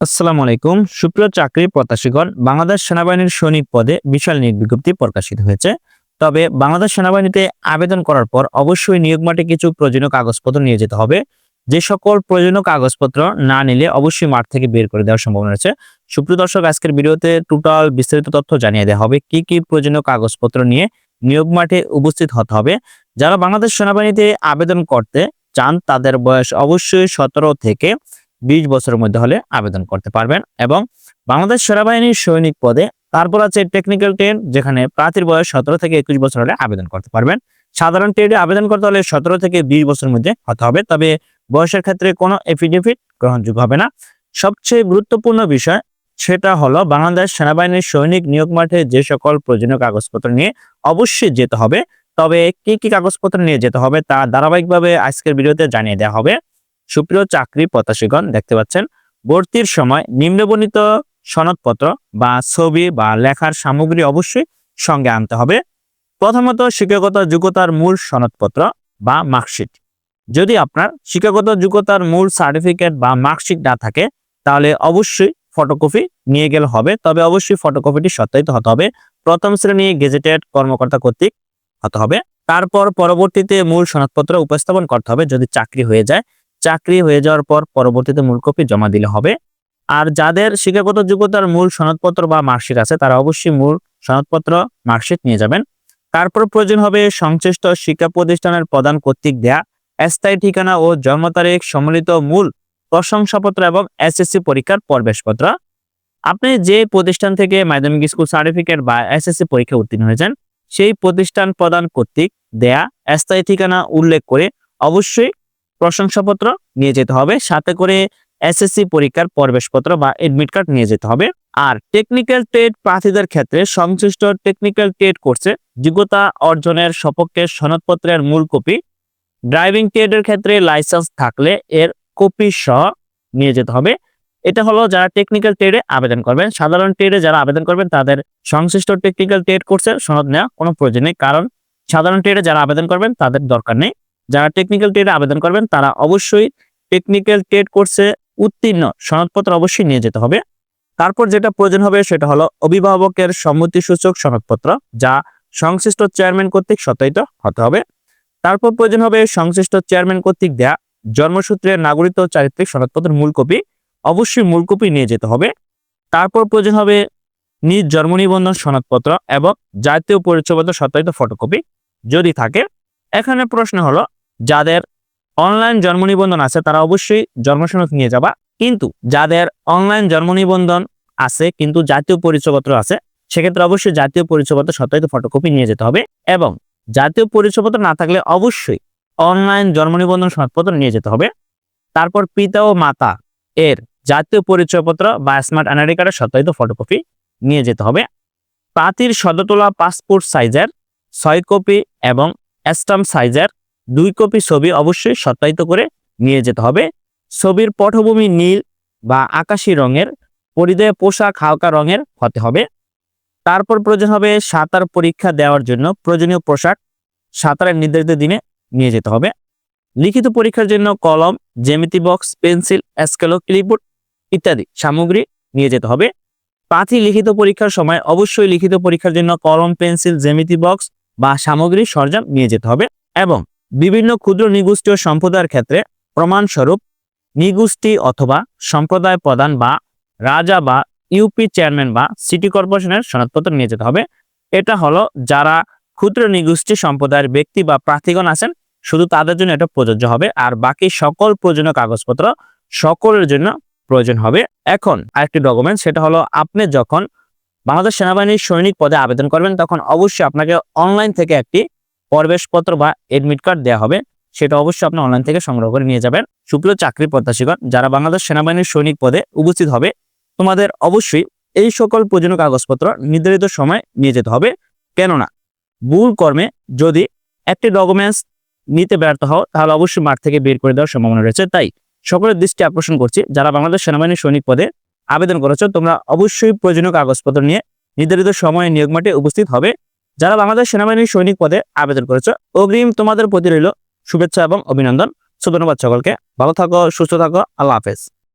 আসসালামু আলাইকুম। সুপ্রিয় চাকরি প্রত্যাশীগণ, বাংলাদেশ সেনাবাহিনীর সৈনিক পদে বিশাল নিয়োগ বিজ্ঞপ্তি প্রকাশিত হয়েছে। তবে বাংলাদেশ সেনাবাহিনীতে আবেদন করার পর অবশ্যই নিয়োগ মাঠে কিছু প্রয়োজনীয় কাগজপত্র নিয়ে যেতে হবে। যে সকল প্রয়োজনীয় কাগজপত্র না নিলে অবশ্যই মাঠ থেকে বের করে দেওয়ার সম্ভাবনা রয়েছে। সুপ্রিয় দর্শক, আজকের ভিডিওতে টোটাল বিস্তারিত তথ্য জানিয়ে দেওয়া হবে, কি কি প্রয়োজনীয় কাগজপত্র নিয়ে নিয়োগ মাঠে উপস্থিত হতে হবে। যারা বাংলাদেশ সেনাবাহিনীতে আবেদন করতে চান, তাদের বয়স অবশ্যই সতেরো থেকে বিশ বছরের মধ্যে হলে আবেদন করতে পারবেন এবং বাংলাদেশ সেনাবাহিনীর সৈনিক পদে, তারপর আছে টেকনিক্যাল ট্রেন যেখানে প্রার্থীর বয়স সতেরো থেকে একুশ বছর হলে আবেদন করতে পারবেন। সাধারণ ট্রেডে আবেদন করতে হলে সতেরো থেকে বিশ বছরের মধ্যে হতে হবে, তবে বয়সের ক্ষেত্রে কোনো এফিডেভিট গ্রহণযোগ্য হবে না। সবচেয়ে গুরুত্বপূর্ণ বিষয় সেটা হলো বাংলাদেশ সেনাবাহিনীর সৈনিক নিয়োগ মাঠে যে সকল প্রয়োজনীয় কাগজপত্র নিয়ে অবশ্যই যেতে হবে, তবে কি কি কাগজপত্র নিয়ে যেতে হবে তা ধারাবাহিকভাবে আজকের ভিডিওতে জানিয়ে দেওয়া হবে। সুপ্রিয় চাকরি প্রত্যাশীগণ দেখতে পাচ্ছেন, ভর্তির সময় নিম্নবর্ণিত সনদপত্র বা ছবি বা লেখার সামগ্রী অবশ্যই সঙ্গে আনতে হবে। প্রথমত শিক্ষাগত যোগ্যতার মূল সনদপত্র বা মার্কশিট। যদি আপনার শিক্ষাগত যোগ্যতার মূল সার্টিফিকেট বা মার্কশিট না থাকে, তাহলে অবশ্যই ফটোকপি নিয়ে গেলে হবে। তবে অবশ্যই ফটোকপিটি সত্যায়িত হতে হবে। প্রথম শ্রেণি গেজেটেড কর্মকর্তা কর্তৃক হতে হবে। তারপর পরবর্তীতে মূল সনদপত্র উপস্থাপন করতে হবে যদি চাকরি হয়ে যায়। চাকরি হয়ে যাওয়ার পর পরবর্তীতে মূল কপি জমা দিলে হবে। আর যাদের শিক্ষাগত যোগ্যতার মূল সনদপত্র বা মার্কশিট আছে, তারা অবশ্যই মূল সনদপত্র, মার্কশিট নিয়ে যাবেন। তারপর প্রয়োজন হবে সংশ্লিষ্ট শিক্ষা প্রতিষ্ঠানের প্রদান কর্তৃক দেয়া স্থায়ী ঠিকানা ও জন্ম তারিখ সম্মিলিত মূল প্রশংসাপত্র এবং এসএসসি পরীক্ষার প্রবেশপত্র। আপনি যে প্রতিষ্ঠান থেকে মাধ্যমিক স্কুল সার্টিফিকেট বা এসএসসি পরীক্ষা উত্তীর্ণ হয়েছেন, সেই প্রতিষ্ঠান প্রদান কর্তৃক দেয়া স্থায়ী ঠিকানা উল্লেখ করে অবশ্যই প্রশংসাপত্র নিয়ে যেতে হবে, সাথে করে এসএসসি পরীক্ষার প্রবেশপত্র বা এডমিট কার্ড নিয়ে যেতে হবে। আর টেকনিক্যাল ট্রেড প্রার্থীদের ক্ষেত্রে সংশ্লিষ্ট টেকনিক্যাল ট্রেড কোর্সে যোগ্যতা অর্জনের সপক্ষে সনদপত্রের মূল কপি ড্রাইভিং ট্রেডের ক্ষেত্রে লাইসেন্স থাকলে এর কপি সহ নিয়ে যেতে হবে। এটা হলো যারা টেকনিক্যাল ট্রেডে আবেদন করবেন, সাধারণ ট্রেডে যারা আবেদন করবেন তাদের সংশ্লিষ্ট টেকনিক্যাল ট্রেড কোর্সের সনদ নেওয়া কোনো প্রয়োজন নেই, কারণ সাধারণ ট্রেডে যারা আবেদন করবেন তাদের দরকার নেই। যারা টেকনিক্যাল ট্রেডে আবেদন করবেন, তারা অবশ্যই টেকনিক্যাল ট্রেড কোর্সে উত্তীর্ণ সনদপত্র অবশ্যই নিয়ে যেতে হবে। তারপর যেটা প্রয়োজন হবে সেটা হলো অভিভাবকের সম্মতিসূচক সনদপত্র, যা সংশ্লিষ্ট চেয়ারম্যান কর্তৃক সত্যায়িত হতে হবে। তারপর প্রয়োজন হবে সংশ্লিষ্ট চেয়ারম্যান কর্তৃক দেয়া জন্মসূত্রে নাগরিক ও চারিত্রিক সনদপত্রের মূল কপি, অবশ্যই মূল কপি নিয়ে যেতে হবে। তারপর প্রয়োজন হবে নিজ জন্ম নিবন্ধন সনদপত্র এবং জাতীয় পরিচয়পত্র সত্যায়িত ফটোকপি যদি থাকে। এখানে প্রশ্ন হলো যাদের অনলাইন জন্ম নিবন্ধন আছে, তারা অবশ্যই জন্মসনদ নিয়ে যাবা। কিন্তু যাদের অনলাইন জন্ম নিবন্ধন আছে, কিন্তু জাতীয় পরিচয়পত্র আছে, সেক্ষেত্রে অবশ্যই জাতীয় পরিচয়পত্র সত্যায়িত ফটোকপি নিয়ে যেতে হবে এবং জাতীয় পরিচয়পত্র না থাকলে অবশ্যই অনলাইন জন্ম নিবন্ধন সনদপত্র নিয়ে যেতে হবে। তারপর পিতা ও মাতা এর জাতীয় পরিচয়পত্র বা স্মার্ট এনআইডি কার্ডের সত্যায়িত ফটোকপি নিয়ে যেতে হবে। প্রার্থীর সদতোলা পাসপোর্ট সাইজের ছয় কপি এবং স্টাম্প সাইজের দুই কপি ছবি অবশ্যই সত্যায়িত করে নিয়ে যেতে হবে। ছবির পটভূমি নীল বা আকাশী রঙের, পরিধেয় পোশাক হালকা রঙের হতে হবে। তারপর প্রয়োজন হবে সাঁতার পরীক্ষা দেওয়ার জন্য প্রয়োজনীয় পোশাক সাঁতারের নির্ধারিত দিনে নিয়ে যেতে হবে। লিখিত পরীক্ষার জন্য কলম জেমিতি বক্স, পেন্সিল, স্কেলো, ক্লিপবোর্ড ইত্যাদি সামগ্রী নিয়ে যেতে হবে। প্রার্থী লিখিত পরীক্ষার সময় অবশ্যই লিখিত পরীক্ষার জন্য কলম, পেন্সিল জেমিতি বক্স বা সামগ্রী সরঞ্জাম নিয়ে যেতে হবে এবং বিভিন্ন ক্ষুদ্র নিগোষ্ঠী ও সম্প্রদায়ের ক্ষেত্রে প্রমাণস্বরূপ নিগোষ্ঠী অথবা সম্প্রদায় প্রধান বা রাজা বা ইউপি চেয়ারম্যান বা সিটি কর্পোরেশনের সনদপত্র নিয়ে যেতে হবে। এটা হলো যারা ক্ষুদ্র নিগোষ্ঠী সম্প্রদায়ের ব্যক্তি বা প্রার্থীগণ আছেন, শুধু তাদের জন্য এটা প্রযোজ্য হবে। আর বাকি সকল প্রয়োজনীয় কাগজপত্র সকলের জন্য প্রয়োজন হবে। এখন আরেকটি ডকুমেন্ট সেটা হলো আপনি যখন বাংলাদেশ সেনাবাহিনীর সৈনিক পদে আবেদন করবেন, তখন অবশ্যই আপনাকে অনলাইন থেকে একটি প্রবেশপত্র বা এডমিট কার্ড দেওয়া হবে, সেটা অবশ্যই আপনি অনলাইন থেকে সংগ্রহ করে নিয়ে যাবেন। সুপ্রিয় চাকরি প্রত্যাশীগণ, যারা বাংলাদেশ সেনাবাহিনীর সৈনিক পদে উপস্থিত হবে, তোমাদের অবশ্যই এই সকল প্রয়োজনীয় কাগজপত্র নির্ধারিত সময় নিয়ে যেতে হবে। কেননা ভুল কর্মে যদি একটি ডকুমেন্টস নিতে ব্যর্থ হও, তাহলে অবশ্যই মাঠ থেকে বের করে দেওয়ার সম্ভাবনা রয়েছে। তাই সকলের দৃষ্টি আকর্ষণ করছি, যারা বাংলাদেশ সেনাবাহিনীর সৈনিক পদে আবেদন করেছ, তোমরা অবশ্যই প্রয়োজনীয় কাগজপত্র নিয়ে নির্ধারিত সময়ে নিয়োগ মাঠে উপস্থিত হবে। যারা বাংলাদেশ সেনাবাহিনীর সৈনিক পদে আবেদন করেছে, অগ্রিম তোমাদের প্রতি রইল শুভেচ্ছা এবং অভিনন্দন। সুধন্যবাদ সকলকে। ভালো থাকো, সুস্থ থাকো। আল্লাহ হাফেজ।